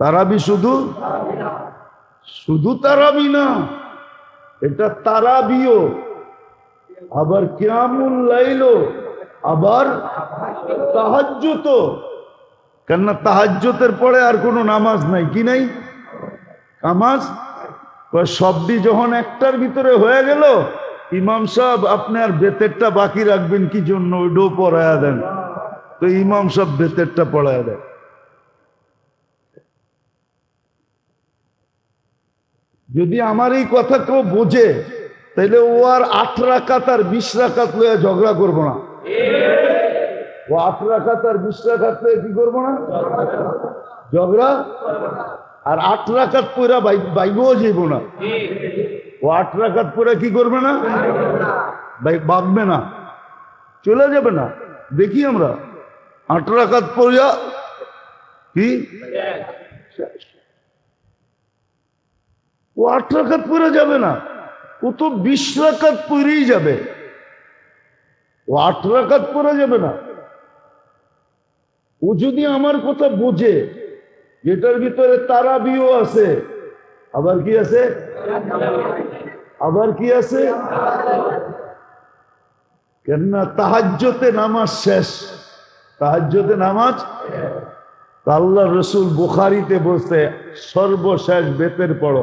তারাবি শুধু? শুধু তারাবি না, এটা তারাবিও। আবার কিয়ামুল লাইলো আবার তাহাজ্জুত কেননা তাহাজ্জুতের পরে আর কোনো নামাজ নাই, কি নাই? নামাজ? সবটি যখন একটার ভিতরে হয়ে গেল, ইমাম সাহেব, আপনি আর বেতেরটা বাকি রাখবেন, কি জন্য? ওইটাও পড়ায়া দেন। তো ইমাম সাহেব বেতেরটা পড়ায়া দেন। যদি আমার এই কথা কেউ বোঝে, তাহলে ও আর আট রাখাত আর বিশ রাকাত লইয়া ঝগড়া করব না। ও আট রাখাত আর বিশ রাকাত লইয়া কি করব না? ঝগড়া? আর আট রাকাত পয়রা বাইবও যাইব না। ও আট রাকাত পরে কি করবে না? বাঁধবে না। চলে যাবে না। দেখি আমরা। আট রাকাত পড়িয়া কি? ও আট রাকাত পরে যাবে না। ও তো বিশ রাকাত পরেই যাবে। ও আট রাকাত পরে যাবে না। ও যদি আমার কথা বোঝে, যেটার ভিতরে তারাবিও আছে, আবার কি আছে? আবার কি আছে? কেননা তাহাজ্যতে নামাজ শেষ। তাহাজ্যতে নামাজ আল্লাহ রসুল বুখারিতে বসে সর্বশেষ বেতের পড়ো।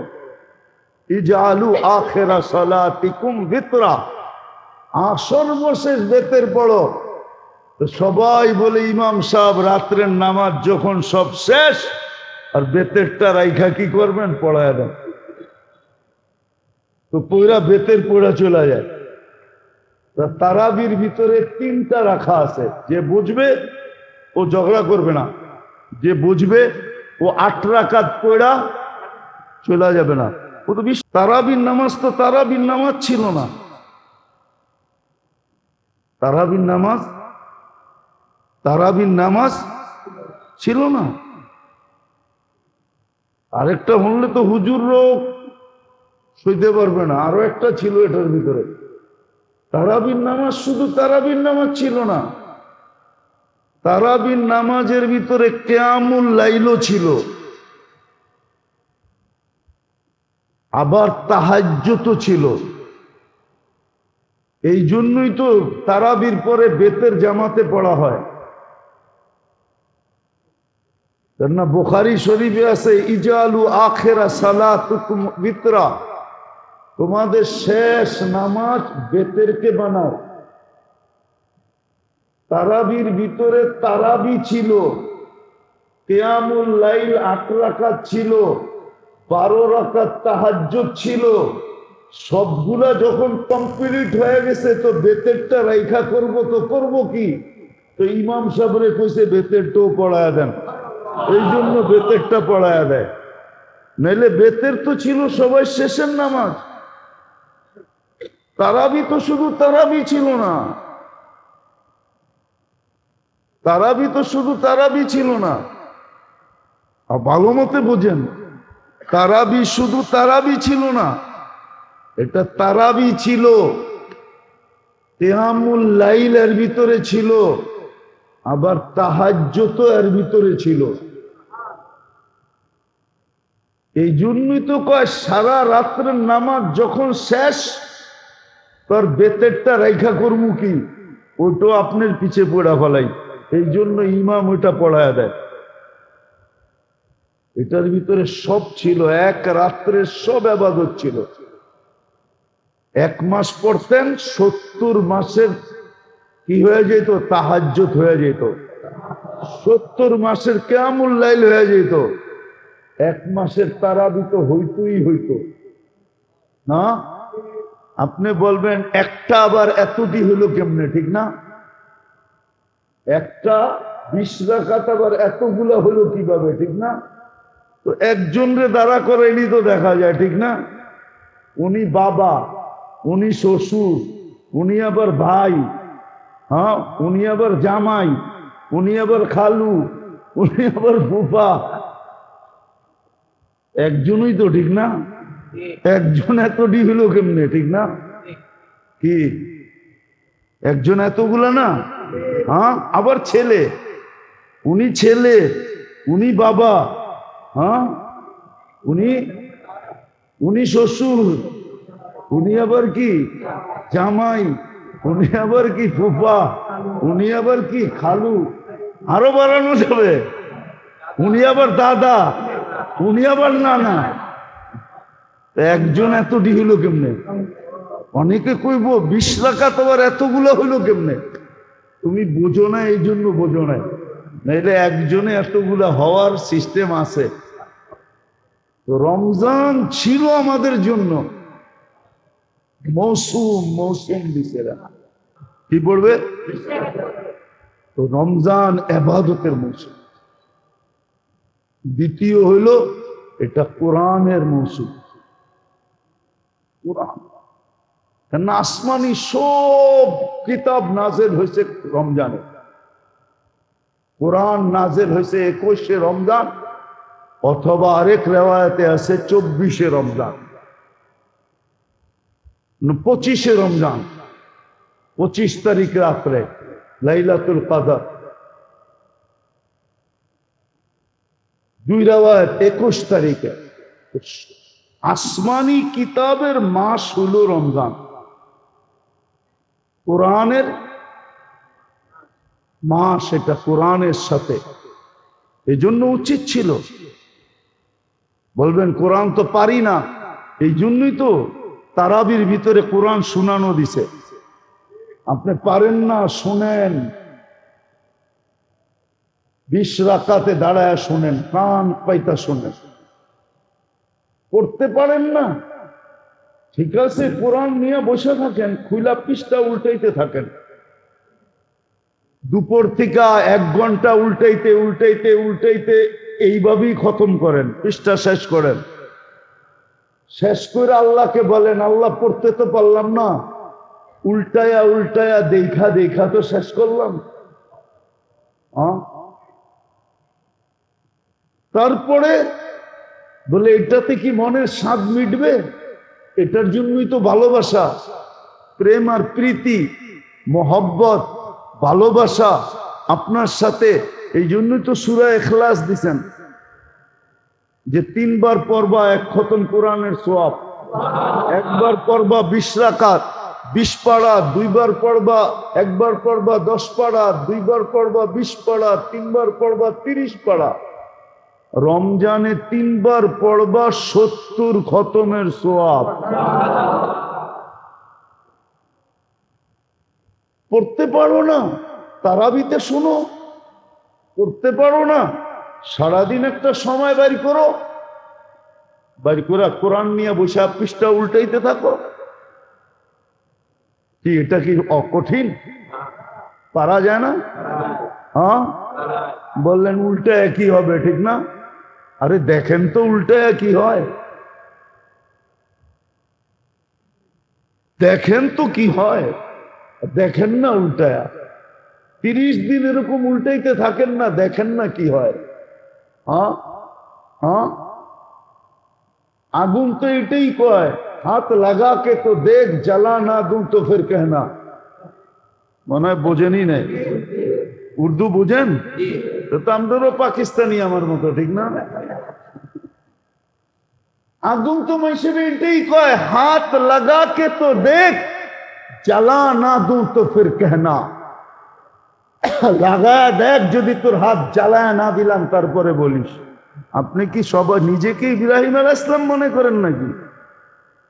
ইজালু আখেরা সালাতিকুম ভিতরা আ সর্বশেষ বেতের পড়ো। সবাই বলে, ইমাম সাহেব, রাত্রের নামাজ যখন সব শেষ, আর বেতেরটা রাইখা কি করবেন? পড়ায় দেন তো পয়রা বেতের পড়া চলে যায়। তারাবির ভিতরে তিনটা রাখা আছে। যে বুঝবে, ও ঝগড়া করবে না। যে বুঝবে, ও আট রাকাত পড়া চলে যাবে না। ও তো বিশ তারাবির নামাজ তো তারাবির নামাজ ছিল না। তারাবির নামাজ তারাবির নামাজ ছিল না। আরেকটা বললে তো হুজুর রোগ সইতে পারবে না। আরও একটা ছিল এটার ভিতরে। তারাবির নামাজ শুধু তারাবির নামাজ ছিল না। তারাবির নামাজের ভিতরে কেয়ামুল লাইলও ছিল। আবার তাহাজ্য তো ছিল। এই জন্যই তো তারাবির পরে বেতের জামাতে পড়া হয়। না বুখারি শরীফে আছে, ইজালু আখেরা সালাতুকুম বিতরা তোমাদের শেষ নামাজ বেতেরকে বানাও। তারাবির ভিতরে তারাবি ছিল, কেয়ামুল লাইল আট ছিল। বারো রাকাত তাহাজ্য ছিল। সবগুলা যখন কমপ্লিট হয়ে গেছে, তো বেতেরটা রাইখা করব, তো করব কি? তো ইমাম সাহেবরে কইছে, বেতেরটাও পড়ায় দেন। এই জন্য বেতেরটা পড়ায় দেয়। নাইলে বেতের তো ছিল সবাই শেষের নামাজ। তারাবি তো শুধু তারাবি ছিল না। তারাবি তো শুধু তারাবি ছিল না। আর ভালো মতে বোঝেন তারাবি শুধু তারাবি ছিল না, এটা তারাবি ছিল, তেহামুল লাইল এর ভিতরে ছিল, আবার তাহাজ্যত এর ভিতরে ছিল। এই জন্যই তো কয়, সারা রাত্রের নামাজ যখন শেষ, তার বেতেরটা রেখা করব কি? ওটো আপনার পিছে পড়া ফেলাই। এই জন্য ইমাম ওইটা পড়ায় দেয়। এটার ভিতরে সব ছিল, এক রাত্রের সব আবাদত ছিল। এক মাস পড়তেন, সত্তর মাসের কি হয়ে যেত? তাহাজ্জত হয়ে যেত। সত্তর মাসের কেমন লাইল হয়ে যেত। এক মাসের তারাবি তো হইতই হইতো। না? আপনি বলবেন, একটা আবার এতটি হলো কেমনে? ঠিক না? একটা বিশ রাখাত আবার এতগুলা হলো কীভাবে? ঠিক না? তো একজনরে দাঁড়া করেনি তো দেখা যায়, ঠিক না? উনি বাবা, উনি শ্বশুর, উনি আবার ভাই হ্যাঁ? উনি আবার জামাই, উনি আবার খালু, উনি আবার ফুফা। একজনই তো, ঠিক না? একজন এতটি হলো কেমনে, ঠিক না? কি? একজন এতগুলা না? হ্যাঁ? আবার ছেলে। উনি ছেলে, উনি বাবা। হ্যাঁ? উনি উনি শ্বশুর, উনি আবার কি জামাই, উনি আবার কি ফুফা, উনি আবার কি খালু, আরও বাড়ানো যাবে। উনি আবার দাদা, উনি আবার নানা। একজন এতটি হইল কেমনে? অনেকে কইব, বিশ রাখাত আবার এতগুলো হইল কেমনে? তুমি বোঝো না এই জন্য বোঝো না নাইলে একজনে এতগুলো হওয়ার সিস্টেম আছে। তো রমজান ছিল আমাদের জন্য। মৌসুম মৌসুম দিছেরা কি পড়বে? তো রমজান এবাদতের মৌসুম। দ্বিতীয় হইল এটা কোরআনের মৌসুম। কোরআন। কেন আসমানি সব কিতাব নাজেল হয়েছে রমজানে। কোরআন নাজেল হয়েছে একুশে রমজান, অথবা আরেক রেওয়ায়তে আছে চব্বিশে রমজান, পঁচিশে রমজান, পঁচিশ তারিখ রাত্রে লাইলাতুল কাদার। দুই রেওয়ায়ত একুশ তারিখে। আসমানি কিতাবের মাস হলো রমজান। কোরআনের মাস সেটা কোরআনের সাথে। এই জন্য উচিত ছিল। বলবেন, কোরআন তো পারি না। এই জন্যই তো তারাবির ভিতরে কোরআন শোনানো দিছে। আপনি পারেন না, শোনেন। বিশ রাকাতে দাঁড়ায় শোনেন, কান পাইতা শোনেন। পড়তে পারেন না। ঠিক আছে, কোরআন নিয়ে বসে থাকেন খুলা পৃষ্ঠা উল্টাইতে থাকেন। দুপুর থেকে এক ঘণ্টা উল্টাইতে উল্টাইতে উল্টাইতে এইভাবেই খতম করেন, পৃষ্ঠা শেষ করেন। শেষ করে আল্লাহকে বলেন, আল্লাহ পড়তে তো পারলাম না। উল্টায়া উল্টায়া, দেখা দেখা তো শেষ করলাম? তারপরে বলে, এটাতে কি মনের স্বাদ মিটবে? এটার জন্যই তো ভালোবাসা, প্রেম আর প্রীতি, মোহব্বত। ভালোবাসা আপনার সাথে, এই জন্যই তো সুরা এখলাস দিছেন। যে তিনবার পর্বা এক খতম কোরআনের সোয়াব একবার পর্বা বিশ রাকাত, বিশ পাড়া, দুইবার পড়বা, একবার পড়বা দশ পাড়া, দুইবার পড়বা বিশ পাড়া, তিনবার পড়বা তিরিশ পাড়া। রমজানে তিনবার পড়বা সত্তর খতমের সোয়াব পড়তে পারো না, তারাবিতে শোনো। পড়তে পারো না, সারাদিন একটা সময় বাড়ি করো। বাড়ি করে কোরআন নিয়ে বসে পৃষ্ঠা উল্টাইতে থাকো। কি, এটা কি অকঠিন? পারা যায় না? হ্যাঁ? বললেন, উল্টা একই হবে, ঠিক না? আরে, দেখেন তো উল্টা একই হয়। দেখেন তো কি হয়। দেখেন না উল্টায়া। তিরিশ দিন এরকম উল্টাইতে থাকেন না, দেখেন না কি হয়। হ্যাঁ? হ্যাঁ? আগুন তো এটাই কয়, হাত লাগা কে তো দেখ জ্বালা না দুম তো ফের কেহনা মনে হয় বোঝেনই নেই। উর্দু বুঝেন? আমাদেরও পাকিস্তানি আমার মতো, ঠিক না? আগুন তো হিসেবে এটাই কয়, হাত লাগা কে তো দেখ জ্বালা না দু তো ফির কেহনা। লাগায় দেখ যদি তোর হাত জ্বালায় না দিলাম, তারপরে বলিস। আপনি কি সবাই নিজেকে ইব্রাহিম আল ইসলাম মনে করেন নাকি?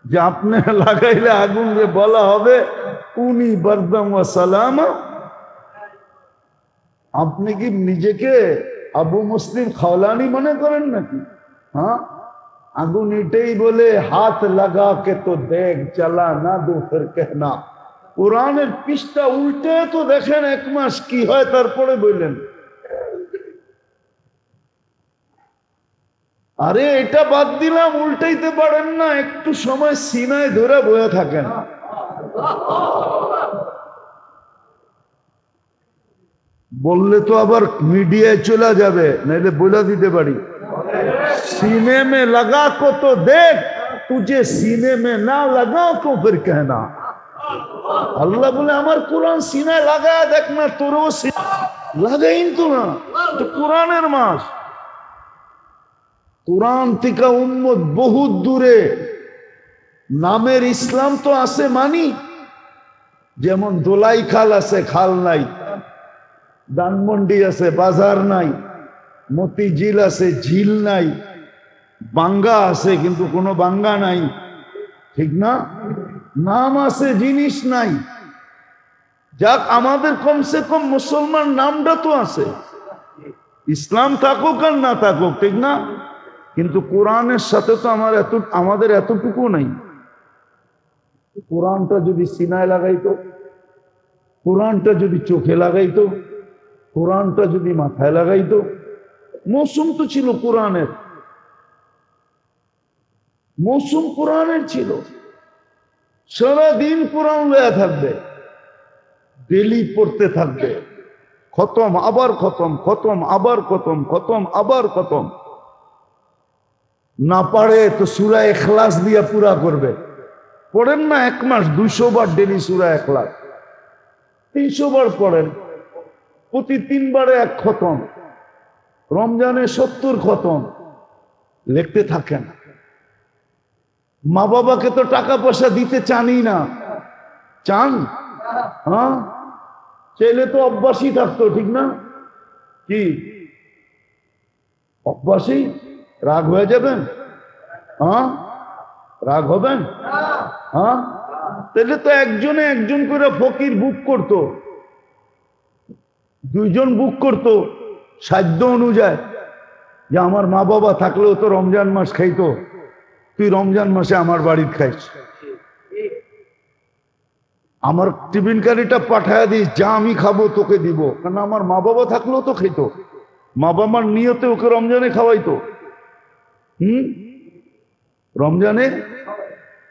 যে আপনি লাগাইলে আগুন যে বলা হবে, উনি বরদম সালাম। আপনি কি নিজেকে আবু মুসলিম খাওলানি মনে করেন নাকি? হ্যাঁ? আগুন এটাই বলে হাত লাগা কে তো দেখ চালা না দু ফের কেহনা। কোরআনের পিসটা উল্টে তো দেখেন এক মাস কি হয়, তারপরে বললেন। আরে, এটা বাদ দিলাম, উল্টাইতে পারেন না, একটু সময় সিনায় ধরে বয়ে থাকেন। বললে তো আবার মিডিয়ায় চলে যাবে নাহলে বলে দিতে পারি। সিনেমে লাগা কত দেখ তুঝে সিনেমে না লাগা তো ফের কেনা আল্লাহ বলে, আমার কোরআন সিনায় লাগায় দেখ না, তোরও লাগাইন তো না। কোরআনের মাস। কোরআন থেকে উম্মত বহুত দূরে। নামের ইসলাম তো আছে মানি। যেমন দোলাই খাল আছে, খাল নাই। দানমন্ডি আছে, বাজার নাই। মতি ঝিল আছে, ঝিল নাই। বাঙ্গা আছে, কিন্তু কোনো বাঙ্গা নাই। ঠিক না? নাম আছে, জিনিস নাই। যাক, আমাদের কমসে কম মুসলমান নামটা তো আছে। ইসলাম থাকুক আর না থাকুক, ঠিক না? কিন্তু কোরআনের সাথে তো আমার এত, আমাদের এতটুকু নাই। কোরআনটা যদি সিনায় লাগাইতো, কোরআনটা যদি চোখে লাগাইতো, কোরআনটা যদি মাথায় লাগাইতো, মৌসুম তো ছিল কোরআনের। মৌসুম কোরআনের ছিল। সারাদিন কোরআন লয়া থাকবে, ডেলি পড়তে থাকবে। খতম, আবার খতম খতম, আবার খতম খতম, আবার খতম। না পারে তো সুরা এখলাস দিয়া পুরা করবে। পড়েন না এক মাস, দুইশো বার ডেলি সুরা এখলাস তিনশো বার পড়েন, প্রতি তিনবারে এক খতম। রমজানে সত্তর খতম। লিখতে থাকেন। মা বাবাকে তো টাকা পয়সা দিতে চানই না। চান? হ্যাঁ? ছেলে তো অভ্যাসই থাকতো, ঠিক না? কি? অভ্যাসই রাগ হয়ে যাবেন? হ্যাঁ? রাগ হবেন? হ্যাঁ? তাহলে তো একজনে একজন করে ফকির বুক করতো। দুইজন বুক করতো সাধ্য অনুযায়ী। যে আমার মা বাবা থাকলেও তো রমজান মাস খাইতো। তুই রমজান মাসে আমার বাড়ির খাইস। আমার টিফিন কারিটা পাঠায় দিস, যা আমি খাব তোকে দিব। কারণ আমার মা বাবা থাকলেও তো খেত মা বাবার নিয়তে ওকে রমজানে খাওয়াইতো। হুম? রমজানে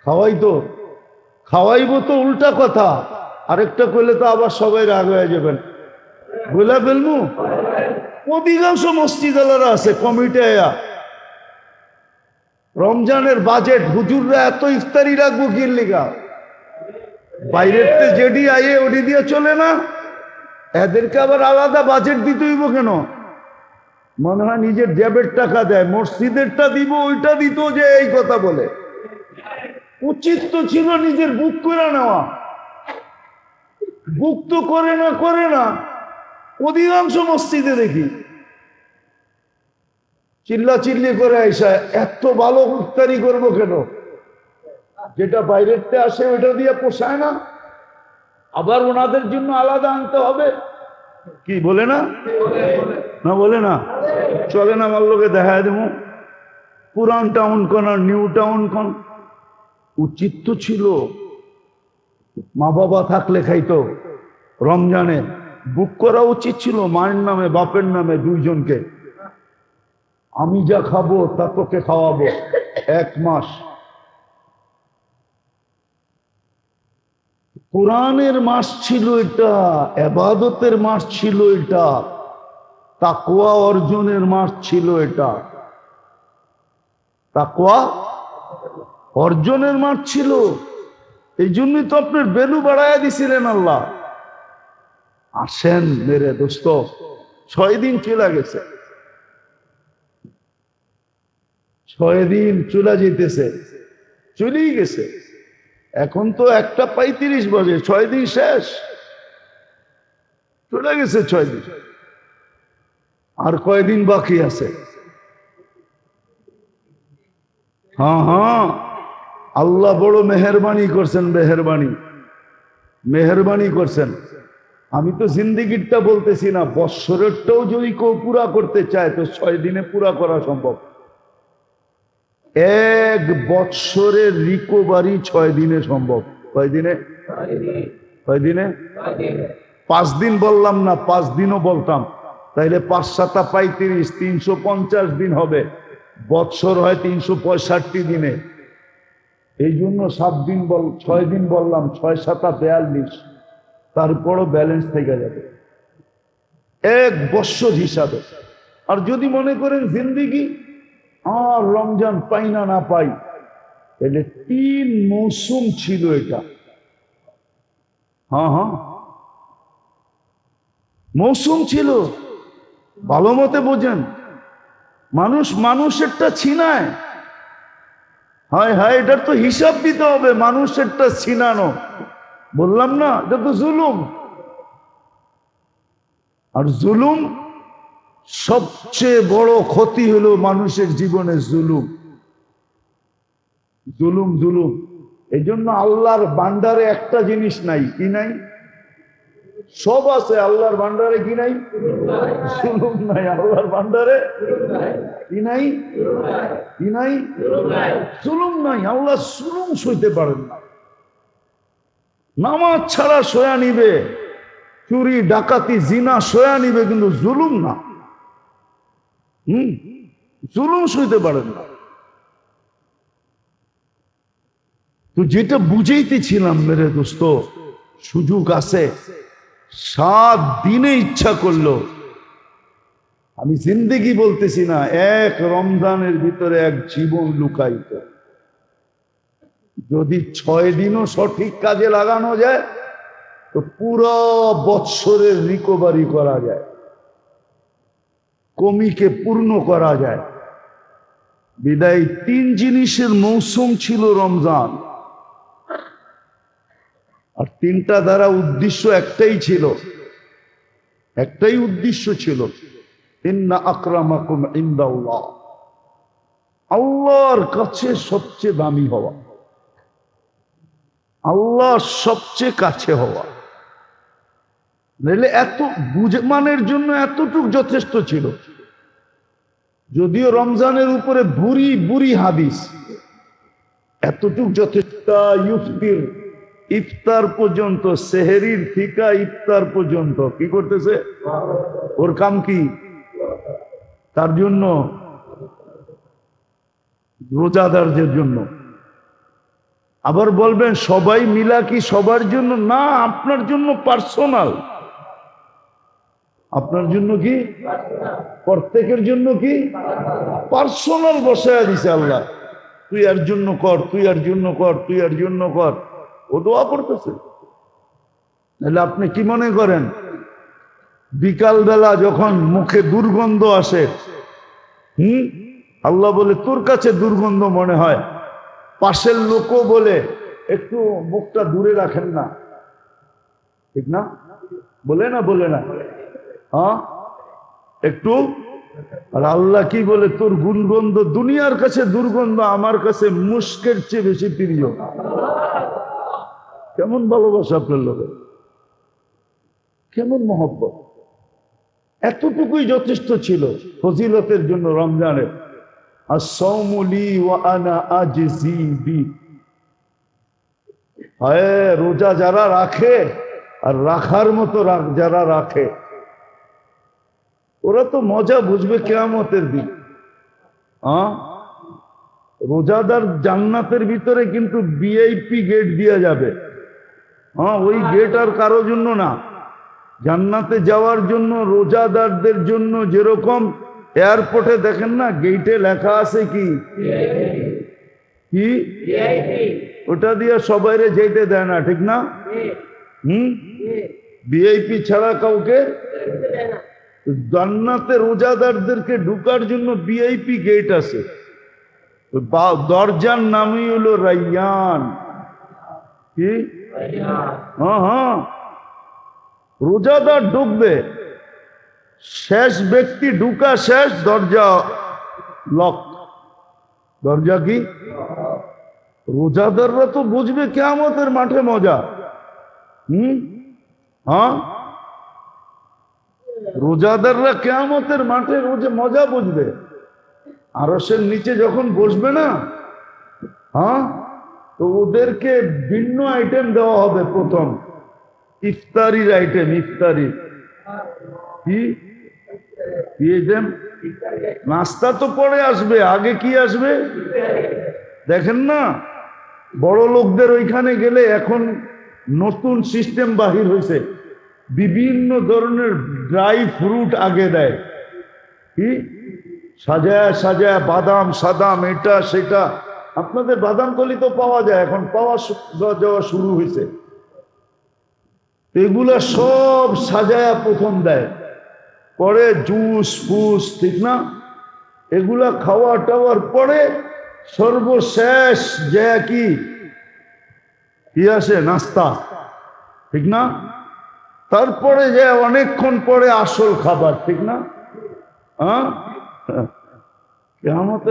খাওয়াইতো। খাওয়াইবো তো উল্টা কথা। আরেকটা করলে তো আবার সবাই রাগ হয়ে যাবেন। বলে ফেলব অধিকাংশ মসজিদ আছে, কমিটি রমজানের বাজেট হুজুররা এত ইফতারি রাখব বাইরের তে যেডি আইয়ে ওডি দিয়ে চলে না? এদেরকে আবার আলাদা বাজেট দিতে হইব কেন? মনে হয় নিজের জ্যাবের টাকা দেয়, মসজিদেরটা দিব, ওইটা দিত যে এই কথা বলে। উচিত তো ছিল নিজের বুক করে নেওয়া। বুক তো করে না করে না। অধিকাংশ মসজিদে দেখি। চিল্লা চিল্লি করে আইসা, এত ভালো উত্তারি করব কেন? যেটা বাইরেরতে আসে ওইটা দিয়ে পোষায় না। আবার ওনাদের জন্য আলাদা আনতে হবে। কি, বলে না? না, বলে না? চলে না, আমার লোকে দেখা দেবো। পুরান টাউন কোন আর নিউ টাউন কোন। উচিত তো ছিল। মা বাবা থাকলে খাইতো। রমজানে বুক করা উচিত ছিল, মায়ের নামে, বাপের নামে দুইজনকে। আমি যা খাব, তা তোকে খাওয়াবো। এক মাস। কোরআনের মাস ছিল এটা, এবাদতের মাস ছিল এটা তাকুয়া অর্জনের মাস ছিল এটা। তাকুয়া অর্জনের মাস ছিল। এই জন্যই তো আপনার বেলু বাড়াইয়া দিছিলেন আল্লাহ। আসেন মেরে দোস্ত, ছয় দিন চলে গেছে। ছয় দিন চুলা যেতেছে চলেই গেছে। এখন তো একটা পঁয়ত্রিশ বাজে, ছয় দিন শেষ। চলে গেছে ছয় দিন। আর কয়দিন বাকি আছে? হ্যাঁ হ্যাঁ। আল্লাহ বড় মেহরবানি করছেন, মেহরবানি। মেহরবানি করছেন। আমি তো জিন্দিগিরটা বলতেছি না, বৎসরেরটাও যদি কেউ পুরা করতে চায়, তো ছয় দিনে পুরা করা সম্ভব। এক বৎসরের রিকোভারি ছয় দিনে সম্ভব। কয় দিনে? কয় দিনে? পাঁচ দিন বললাম না, পাঁচ দিনও বলতাম। তাইলে পাঁচ সাতা পঁয়ত্রিশ, তিনশো পঞ্চাশ দিন হবে। বৎসর হয় তিনশো পঁয়ষট্টি দিনে। এই জন্য সাত দিন বল, ছয় দিন বললাম ছয় সাতা বেয়াল্লিশ। তারপরও ব্যালেন্স থেকে যাবে। এক বৎসর হিসাবে। আর যদি মনে করেন জিন্দিগি আর রমজান পাই না না পাই। তাহলে তিন মৌসুম ছিল এটা। হ্যাঁ হ্যাঁ। মৌসুম ছিল। ভালো মতে বোঝেন। মানুষ মানুষেরটা ছিনায়। হায় হায়, এটার তো হিসাব দিতে হবে, মানুষেরটা ছিনানো। বললাম না, এটা তো জুলুম। আর জুলুম সবচেয়ে বড় ক্ষতি হলো মানুষের জীবনে জুলুম। জুলুম জুলুম। এই জন্য আল্লাহর বান্ডারে একটা জিনিস নাই, কি নাই? সব আছে, আল্লাহর ভান্ডারে কি নাই? জুলুম নাই, আল্লাহর ভান্ডারে কি নাই? কি নাই? জুলুম নাই, আল্লাহ জুলুম সইতে পারেন না। নামাজ ছাড়া সয়া নিবে, চুরি, ডাকাতি, জিনা সয়া নিবে, কিন্তু জুলুম না। হুম? জুলুম সইতে পারেন না। তো যেটা বুঝাইতেছিলাম, মেরে দোস্ত, সুযোগ আছে। সাত দিনে ইচ্ছা করল। আমি জিন্দেগি বলতেছি না, এক রমজানের ভিতরে এক জীবন লুকাইত। যদি ছয় দিনও সঠিক কাজে লাগানো যায়, তো পুরো বৎসরের রিকভারি করা যায়। কমিকে পূর্ণ করা যায়। বিদায় তিন জিনিসের মৌসুম ছিল রমজান। আর তিনটা দ্বারা উদ্দেশ্য একটাই ছিল। একটাই উদ্দেশ্য ছিল, ইন্না আকরামাকুম ইন্দাল্লাহ। আল্লাহর কাছে সবচেয়ে দামি হওয়া। আল্লাহ সবচেয়ে কাছে হওয়া। নইলে এত বুঝমানের জন্য এতটুক যথেষ্ট ছিল। যদিও রমজানের উপরে বুড়ি বুড়ি হাদিস, এতটুক যথেষ্ট ইউফতির ইফতার পর্যন্ত, সেহেরির থিকা ইফতার পর্যন্ত, কি করতেছে? ওর কাম কি? তার জন্য, রোজাদারদের জন্য। আবার বলবেন, সবাই মিলা কি সবার জন্য? না, আপনার জন্য পার্সোনাল। আপনার জন্য কি? প্রত্যেকের জন্য কি? পার্সোনাল বসায় দিছে আল্লাহ। তুই আর জন্য কর, তুই আর জন্য কর, তুই আর জন্য কর। ও দোয়া করতেছে। তাহলে আপনি কি মনে করেন? বিকালবেলা যখন মুখে দুর্গন্ধ আসে, হুম? আল্লাহ বলে, তোর কাছে দুর্গন্ধ মনে হয়? পাশের লোকও বলে, একটু মুখটা দূরে রাখেন না। ঠিক না? বলে না বলে না। হ্যাঁ? একটু? আর আল্লাহ কি বলে, তোর গুণগন্ধ দুনিয়ার কাছে, দুর্গন্ধ আমার কাছে মুস্কের চেয়ে বেশি প্রিয়। কেমন ভালোবাসা আপনার লোকের কেমন মহব্বত? এতটুকুই যথেষ্ট ছিল ফজিলতের জন্য রমজানের আর সৌমলি হ্যাঁ রোজা যারা রাখে, আর রাখার মতো যারা রাখে ওরা তো মজা বুঝবে কেয়ামতের দিন। হ্যাঁ? রোজাদার জান্নাতের ভিতরে কিন্তু বিআইপি গেট দিয়ে যাবে। হ্যাঁ ওই গেট আর কারও জন্য না। জান্নাতে যাওয়ার জন্য রোজাদারদের জন্য যেরকম এয়ারপোর্টে দেখেন না গেটে লেখা আছে কি? কি? ওটা দিয়ে সবাইরে যেতে দেয় না ঠিক না? হুম? বিআইপি ছাড়া কাউকে জান্নাতে রোজাদারদেরকে ঢুকার জন্য বিআইপি গেট আছে। দরজার নামই হলো রাইয়ান। কি? হ্যাঁ হ্যাঁ। রোজাদার ঢুকবে। শেষ ব্যক্তি ঢুকা শেষ, দরজা লক দরজা কি? রোজাদাররা তো বুঝবে কেমতের মাঠে মজা। হুম? হ্যাঁ? রোজাদাররা কেমতের মাঠে রোজে মজা বুঝবে। আরসের নিচে যখন বসবে না হ্যাঁ তো ওদেরকে ভিন্ন আইটেম দেওয়া হবে প্রথম। ইফতারির আইটেম ইফতারি। কি? নাস্তা তো পরে আসবে, আগে কি আসবে? দেখেন না, বড় লোকদের ওইখানে গেলে এখন নতুন সিস্টেম বাহির হয়েছে বিভিন্ন ধরনের ড্রাই ফ্রুট আগে দেয়। কি? সাজায় সাজায় বাদাম, সাদাম, এটা, সেটা। আপনাদের বাদাম কলি তো পাওয়া যায়, এখন পাওয়া যাওয়া শুরু হয়েছে। এগুলা সব সাজায়া প্রথম দেয়। পরে জুস, ফুস, ঠিক না? এগুলা খাওয়া টাওয়ার পরে সর্বশেষ যে কি আসে? নাস্তা। ঠিক না? তারপরে যে অনেকক্ষণ পরে আসল খাবার, ঠিক না? হ্যাঁ?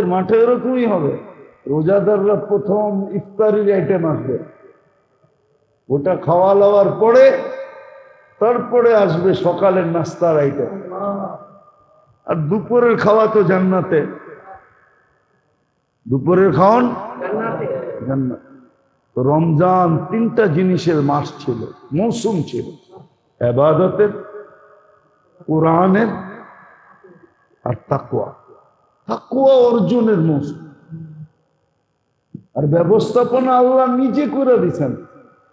মাঠে এরকমই হবে। রোজাদাররা প্রথম ইফতারির আইটেম আসবে। ওটা খাওয়া লওয়ার পরে, তারপরে আসবে সকালের নাস্তার আইটেম আর দুপুরের খাওয়া তো জান্নাতে। দুপুরের খাওয়ান? জান্নাত। রমজান তিনটা জিনিসের মাস ছিল, মৌসুম ছিল। এবাদতের কোরআনের আর তাকুয়া তাকুয়া অর্জনের মৌসুম। আর ব্যবস্থাপনা আল্লাহ নিজে করে দিছেন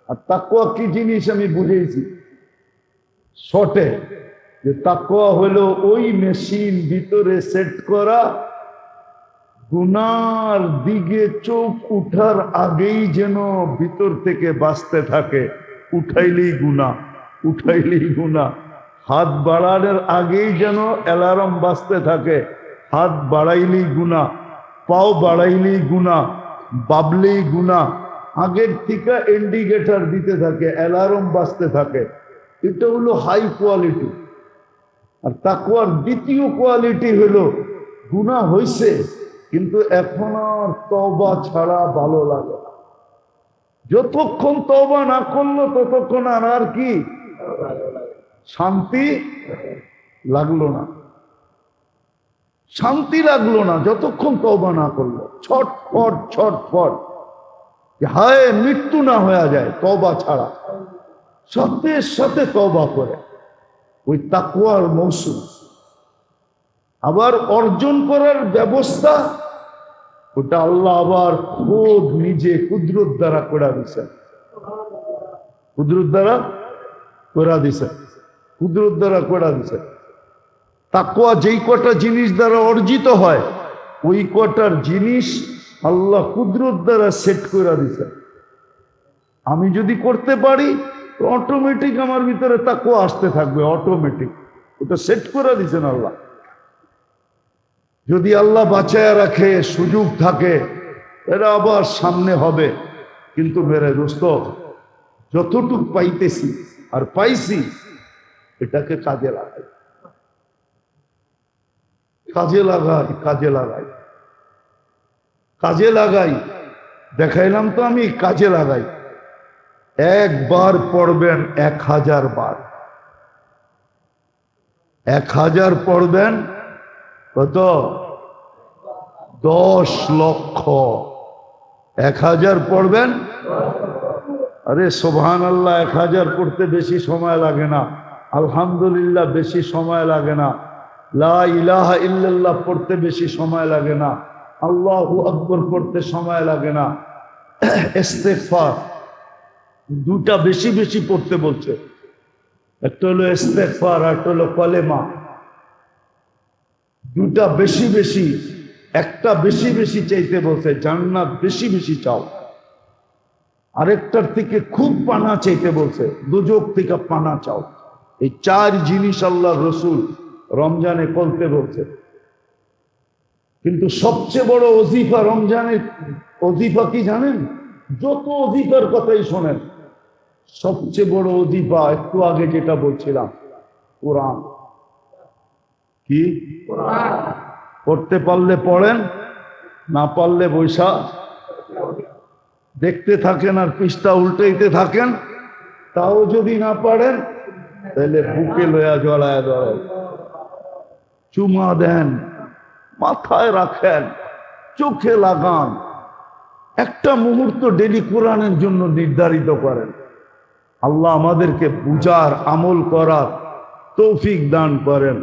আর তাকুয়া কি জিনিস আমি বুঝেছি শর্টে, যে তাকুয়া হলো ওই মেশিন ভিতরে সেট করা, গুনার দিকে চোখ উঠার আগেই যেন ভিতর থেকে বাঁচতে থাকে, উঠাইলেই গুণা উঠাইলেই গুণা হাত বাড়ানোর আগেই যেন অ্যালার্ম বাঁচতে থাকে। হাত বাড়াইলেই গুণা পাও বাড়াইলেই গুণা বাবলেই গুণা আগের থেকে ইন্ডিকেটার দিতে থাকে অ্যালার্ম বাঁচতে থাকে। এটা হলো হাই কোয়ালিটি আর তাকুয়ার দ্বিতীয় কোয়ালিটি হলো গুণা হইছে, কিন্তু এখন আর তবা ছাড়া ভালো লাগে যতক্ষণ তবা না করল, ততক্ষণ আর আর কি শান্তি লাগল না। শান্তি লাগল না, যতক্ষণ তবা না করল। ছটফট ছটফট। হায়, মৃত্যু না হয়ে যায় তবা ছাড়া। সাথে সাথে তবা করে। ওই তাকুয়ার মৌসুম। আবার অর্জন করার ব্যবস্থা, ওটা আল্লাহ আবার খোদ নিজে কুদরত দ্বারা করে দিছেন কুদরত দ্বারা করে দিছেন কুদরত দ্বারা করে দিছেন তাকুয়া যেই কটা জিনিস দ্বারা অর্জিত হয়, ওই কটার জিনিস আল্লাহ কুদরত দ্বারা সেট করে দিছেন আমি যদি করতে পারি অটোমেটিক আমার ভিতরে তাকুয়া আসতে থাকবে অটোমেটিক ওটা সেট করে দিছেন আল্লাহ। যদি আল্লাহ বাঁচায় রাখে, সুযোগ থাকে, এরা আবার সামনে হবে। কিন্তু মেরে দোস্ত, যতটুক পাইতেছি আর পাইছি, এটাকে কাজে লাগাই। কাজে লাগাই কাজে লাগাই। কাজে লাগাই, দেখাইলাম তো আমি, কাজে লাগাই। একবার পড়বেন এক হাজার বার। এক হাজার পড়বেন কত? দশ লক্ষ। এক হাজার পড়বেন আরে সোভান আল্লাহ এক হাজার পড়তে বেশি সময় লাগে না। আলহামদুলিল্লাহ, বেশি সময় লাগে না। লা ইলাহা ইল্লাল্লাহ পড়তে বেশি সময় লাগে না। আল্লাহু আকবর পড়তে সময় লাগে না। ইস্তেগফার, দুটা বেশি বেশি পড়তে বলছে। একটা হলো ইস্তেগফার, আর একটা হলো কলেমা। দুটা বেশি বেশি, একটা বেশি বেশি চাইতে বলছে, জান্নাত বেশি বেশি চাও। আরেকটার থেকে খুব পানা চাইতে বলছে দুযোগ থেকে পানা চাও। এই চার জিনিস আল্লাহ রসুল রমজানে করতে বলছে। কিন্তু সবচেয়ে বড় অজিফা রমজানের অজিফা কি জানেন? যত অজিফার কথাই শোনেন সবচেয়ে বড় অজিফা একটু আগে যেটা বলছিলাম কোরআন। কি? পড়তে পারলে পড়েন না পারলে বৈশা দেখতে থাকেন আর পৃষ্ঠা উল্টাইতে থাকেন, তাও যদি না পারেন, তাহলে বুকে লয়া জড়ায় ধরেন। চুমা দেন, মাথায় রাখেন, চোখে লাগান। একটা মুহূর্ত ডেলি কোরআনের জন্য নির্ধারিত করেন। আল্লাহ আমাদেরকে পূজার আমল করার তৌফিক দান করেন।